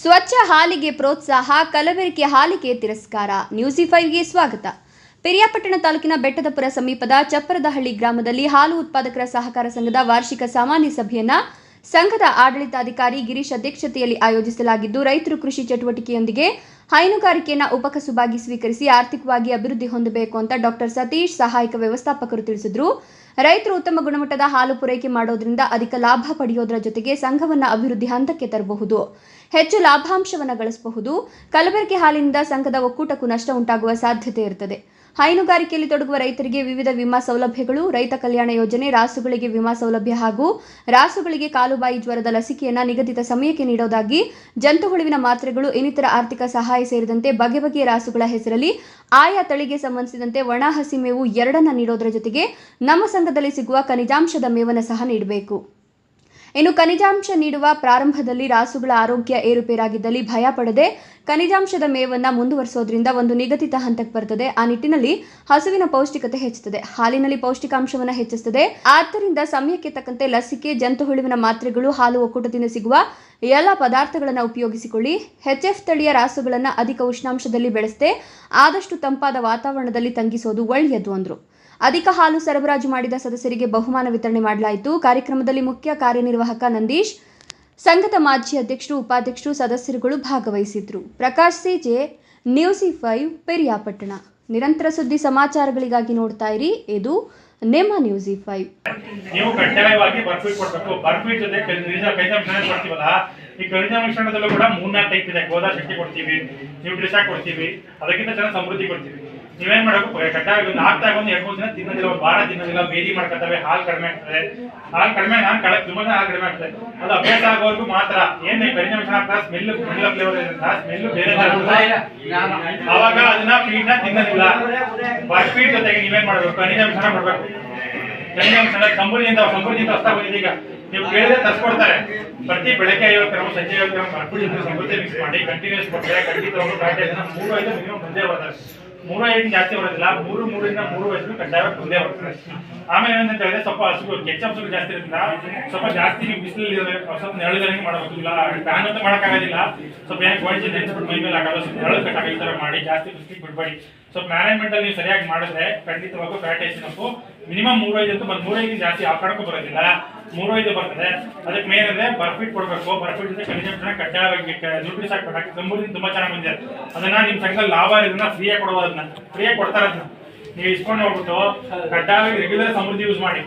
ಸ್ವಚ್ಛ ಹಾಲಿಗೆ ಪ್ರೋತ್ಸಾಹ, ಕಲಬೆರಕೆ ಹಾಲಿಗೆ ತಿರಸ್ಕಾರ. ನ್ಯೂಸಿ ಫೈವ್ಗೆ ಸ್ವಾಗತ. ಪೆರಿಯಾಪಟ್ಟಣ ತಾಲೂಕಿನ ಬೆಟ್ಟದಪುರ ಸಮೀಪದ ಚಪ್ಪರದಹಳ್ಳಿ ಗ್ರಾಮದಲ್ಲಿ ಹಾಲು ಉತ್ಪಾದಕರ ಸಹಕಾರ ಸಂಘದ ವಾರ್ಷಿಕ ಸಾಮಾನ್ಯ ಸಭೆಯನ್ನ ಸಂಘದ ಆಡಳಿತಾಧಿಕಾರಿ ಗಿರೀಶ್ ಅಧ್ಯಕ್ಷತೆಯಲ್ಲಿ ಆಯೋಜಿಸಲಾಗಿದ್ದು, ರೈತರು ಕೃಷಿ ಚಟುವಟಿಕೆಯೊಂದಿಗೆ ಹೈನುಗಾರಿಕೆಯನ್ನು ಉಪಕಸುಬಾಗಿ ಸ್ವೀಕರಿಸಿ ಆರ್ಥಿಕವಾಗಿ ಅಭಿವೃದ್ಧಿ ಹೊಂದಬೇಕು ಅಂತ ಡಾಕ್ಟರ್ ಸತೀಶ್ ಸಹಾಯಕ ವ್ಯವಸ್ಥಾಪಕರು ತಿಳಿಸಿದರು. ರೈತರು ಉತ್ತಮ ಗುಣಮಟ್ಟದ ಹಾಲು ಪೂರೈಕೆ ಮಾಡೋದ್ರಿಂದ ಅಧಿಕ ಲಾಭ ಪಡೆಯೋದರ ಜೊತೆಗೆ ಸಂಘವನ್ನ ಅಭಿವೃದ್ಧಿ ಹಂತಕ್ಕೆ ತರಬಹುದು. ಹೆಚ್ಚು ಲಾಭಾಂಶವನ್ನು ಗಳಿಸಬಹುದು. ಕಲಬೆರಕೆ ಹಾಲಿನಿಂದ ಸಂಘದ ಒಕ್ಕೂಟಕ್ಕೂ ನಷ್ಟ ಉಂಟಾಗುವ ಸಾಧ್ಯತೆ ಇರುತ್ತದೆ ಹೈನುಗಾರಿಕೆಯಲ್ಲಿ ತೊಡಗುವ ರೈತರಿಗೆ ವಿವಿಧ ವಿಮಾ ಸೌಲಭ್ಯಗಳು, ರೈತ ಕಲ್ಯಾಣ ಯೋಜನೆ, ರಾಸುಗಳಿಗೆ ವಿಮಾ ಸೌಲಭ್ಯ ಹಾಗೂ ರಾಸುಗಳಿಗೆ ಕಾಲುಬಾಯಿ ಜ್ವರದ ಲಸಿಕೆಯನ್ನು ನಿಗದಿತ ಸಮಯಕ್ಕೆ ನೀಡೋದಾಗಿ ಜಂತು ಹುಳುವಿನ ಮಾತ್ರೆಗಳು, ಇನ್ನಿತರ ಆರ್ಥಿಕ ಸಹಾಯ ಸೇರಿದಂತೆ ಬಗೆ ಬಗೆಯ ರಾಸುಗಳ ಹೆಸರಲ್ಲಿ ಆಯಾ ತಳಿಗೆ ಸಂಬಂಧಿಸಿದಂತೆ ಒಣ ಹಸಿ ಮೇವು ಎರಡನ್ನ ನೀಡೋದರ ಜೊತೆಗೆ ನಮ್ಮ ಸಂಘದಲ್ಲಿ ಸಿಗುವ ಖನಿಜಾಂಶದ ಮೇವನ್ನು ಸಹ ನೀಡಬೇಕು. ಇನ್ನು ಖನಿಜಾಂಶ ನೀಡುವ ಪ್ರಾರಂಭದಲ್ಲಿ ರಾಸುಗಳ ಆರೋಗ್ಯ ಏರುಪೇರಾಗಿದ್ದಲ್ಲಿ ಭಯ ಪಡದೆ ಖನಿಜಾಂಶದ ಮೇವನ್ನು ಮುಂದುವರಿಸೋದ್ರಿಂದ ಒಂದು ನಿಗದಿತ ಹಂತಕ್ಕೆ ಬರ್ತದೆ. ಆ ನಿಟ್ಟಿನಲ್ಲಿ ಹಸುವಿನ ಪೌಷ್ಟಿಕತೆ ಹೆಚ್ಚುತ್ತದೆ. ಹಾಲಿನಲ್ಲಿ ಪೌಷ್ಟಿಕಾಂಶವನ್ನು ಹೆಚ್ಚಿಸುತ್ತದೆ. ಆದ್ದರಿಂದ ಸಮಯಕ್ಕೆ ತಕ್ಕಂತೆ ಲಸಿಕೆ ಜಂತುಹುಳುವಿನ ಮಾತ್ರೆಗಳು, ಹಾಲು ಒಕ್ಕೂಟದಿಂದ ಸಿಗುವ ಎಲ್ಲ ಪದಾರ್ಥಗಳನ್ನು ಉಪಯೋಗಿಸಿಕೊಳ್ಳಿ. ಎಫ್ ತಳಿಯ ರಾಸುಗಳನ್ನು ಅಧಿಕ ಉಷ್ಣಾಂಶದಲ್ಲಿ ಬೆಳೆಸದೆ ಆದಷ್ಟು ತಂಪಾದ ವಾತಾವರಣದಲ್ಲಿ ತಂಗಿಸೋದು ಒಳ್ಳೆಯದು ಅಂದರು. ಅಧಿಕ ಹಾಲು ಸರಬರಾಜು ಮಾಡಿದ ಸದಸ್ಯರಿಗೆ ಬಹುಮಾನ ವಿತರಣೆ ಮಾಡಲಾಯಿತು. ಕಾರ್ಯಕ್ರಮದಲ್ಲಿ ಮುಖ್ಯ ಕಾರ್ಯನಿರ್ವಾಹಕ ನಂದೀಶ್, ಸಂಘದ ಮಾಜಿ ಅಧ್ಯಕ್ಷರು, ಉಪಾಧ್ಯಕ್ಷರು, ಸದಸ್ಯರುಗಳು ಭಾಗವಹಿಸಿದ್ರು. ಪ್ರಕಾಶ್ ಸೇಜೆ ನ್ಯೂಸಿ ಫೈವ್, ಪೆರಿಯಾಪಟ್ಟಣ. ನಿರಂತರ ಸುದ್ದಿ ಸಮಾಚಾರಗಳಿಗಾಗಿ ನೋಡ್ತಾ ಇರಿ. ಇದು ನಿಮ್ಮ ನ್ಯೂಸಿ ಫೈವ್. ನೀವು ಕಡ್ಡಾಯವಾಗಿ ಬರ್ಫಿ ಕೊಡ್ಬೇಕು. ಬರ್ಫಿ ಜೊತೆ ಖನಿಜ ಮಿಶ್ರಣ ಕೊಡ್ತೀವಲ್ಲ? ಈ ಖನಿಜ ಮಿಶ್ರಣದಲ್ಲೂ ಕೂಡ ಮೂರ್ನಾಲ್ಕು ಟೈಪ್ ಇದೆ. ಗೋಧಾ ಶಕ್ತಿ ಕೊಡ್ತೀವಿ ನ್ಯೂಟ್ರಿಷಾ ಕೊಡ್ತೀವಿ, ಅದಕ್ಕಿಂತ ಚೆನ್ನಾಗಿ ಸಮೃದ್ಧಿ ಕೊಡ್ತೀವಿ. ನೀವೇನ್ ಮಾಡಬೇಕು ಕಡ್ಡಾಯ ಒಂದು ಆಗ್ತಾ ಒಂದು ಎರಡು ಮೂರು ದಿನ ತಿನ್ನೋದಿಲ್ಲ ಒಂದು ವಾರ ತಿನ್ನೋದಿಲ್ಲ ಬೇದಿ ಮಾಡ್ಕೊತವೆ, ಹಾಲು ಕಡಿಮೆ ಆಗ್ತದೆ. ಹಾಲು ಕಡಿಮೆ, ನಾನು ಕಳೆ ತುಂಬಾ ಹಾಲು ಕಡಿಮೆ ಆಗ್ತದೆ. ಅದು ಅಭ್ಯಾಸ ಆಗೋವರೆಗೂ ಮಾತ್ರ. ಏನ್ ಪರಿಣಾಮ ಆಗ್ತಾ ಸ್ಮೆಲ್ ಮೆಲ್ಲ ಫ್ಲೇವರ್ ಸ್ಮೆಲ್ ಬೇರೆ. ಅವಾಗ ಅದನ್ನ ಫೀಡ್ನ ತಿನ್ನೋದಿಲ್ಲ. ಫೀಡ್ ಜೊತೆಗೆ ನೀವೇನ್ ಮಾಡ್ಬೇಕು? ಪರಿಣಾಮ ಮಾಡ್ಬೇಕು. ಗಂಜಾಂಶ ಕಂಪನಿಯಿಂದ ಕಂಬಳಿಯಿಂದ ಹೊಸ ಬಂದಿದೆ ಈಗ. ನೀವು ಕೇಳಿದ್ರೆ ತರ್ಸ್ಕೊಡ್ತಾರೆ. ಪ್ರತಿ ಬೆಳಗ್ಗೆ ಐವತ್ತು ಗ್ರಾಮ್ ಸಂಜೆ ಐವತ್ತು ಬರ್ಬಿಟ್ಟು ಸಮೃದ್ಧಿ ಮಿಕ್ಸ್ ಮಾಡಿ ಕಂಟಿನ್ಯೂಸ್ ಕೊಡ್ತಾರೆ ಖಂಡಿತ ಮೂರು ಐದು ಮಿನಿಮಮ್ ಬಂದೇ ಬರ್ತಾರೆ ಮೂರು ಐದು ಜಾಸ್ತಿ ಬರೋದಿಲ್ಲ. ಮೂರು, ಮೂರಿಂದ ಮೂರು ವಯಸ್ಸು ಕಡ್ಡಾಯವಾಗಿ ಒಂದೇ ಬರ್ತಾರೆ ಆಮೇಲೆ ಏನಂತ ಹೇಳಿದ್ರೆ ಸ್ವಲ್ಪ ಹಸುಗಳು ಕೆಚ್ಚಂಶಗಳು ಜಾಸ್ತಿ ಇರೋದ್ರಿಂದ ಸ್ವಲ್ಪ ಜಾಸ್ತಿ ಬಿಸಿಲಲ್ಲಿ ಸ್ವಲ್ಪ ನೆರಳಿದಂಗೆ ಮಾಡಬೇಕು ಇಲ್ಲ ಫ್ಯಾನ್ ಅಂತ ಮಾಡೋಕ್ಕಾಗೋದಿಲ್ಲ. ಸ್ವಲ್ಪ ಏನು ಗೋಣಿಚಿ ನೆನ್ಸ್ಬಿಟ್ಟು ಮೈ ಮೇಲೆ ಆಗಲ್ಲ ಸ್ವಲ್ಪ ನೆರಳು ಕಟ್ಟಾಗಿ ಈ ಥರ ಮಾಡಿ, ಜಾಸ್ತಿ ಬಿಸಿಲಿಗೆ ಬಿಡಬೇಡಿ. ಸ್ವಲ್ಪ ಮ್ಯಾನೇಜ್ಮೆಂಟಲ್ಲಿ ನೀವು ಸರಿಯಾಗಿ ಮಾಡಿದ್ರೆ ಖಂಡಿತವಾಗೂ ಫ್ಯಾಟ್ ಎಸಿನಪ್ಪು ಮಿನಿಮಮ್ ಮೂರು ಐದು ಅಂತ ಬಂದು ಮೂರೈದು ಜಾಸ್ತಿ ಆ ಕಡಕ್ಕೂ ಬರೋದಿಲ್ಲ. ಮೂರೈದು ಬರ್ತದೆ. ಅದಕ್ಕೆ ಮೇನ್ ಅಂದ್ರೆ ಬರ್ಫಿಟ್ ಕೊಡಬೇಕು. ಬರ್ಫಿಟ್ ಜೊತೆ ಖನಿಜಾಂಶ ಕಡ್ಡಾಯವಾಗಿ ದುಡ್ಡು ಸಾಕು ಕೊಡಕ್ಕೆ ಕಂಬೂರಿಂದ ತುಂಬಾ ಚೆನ್ನಾಗಿ ಬಂದಿದೆ. ಅದನ್ನ ನಿಮ್ ಸಂಘದಲ್ಲಿ ಲಾಭ ಇರೋದನ್ನ ಫ್ರೀಯಾಗಿ ಕೊಡಬಹುದು ಅದನ್ನ. ಫ್ರೀಯಾಗಿ ಕೊಡ್ತಾರೆ ನೀವು ಇಸ್ಕೊಂಡು ಹೋಗ್ಬಿಟ್ಟು ಕಡ್ಡಾಯವಾಗಿ ರೆಗ್ಯುಲರ್ ಸಮೃದ್ಧಿ ಯೂಸ್ ಮಾಡಿ.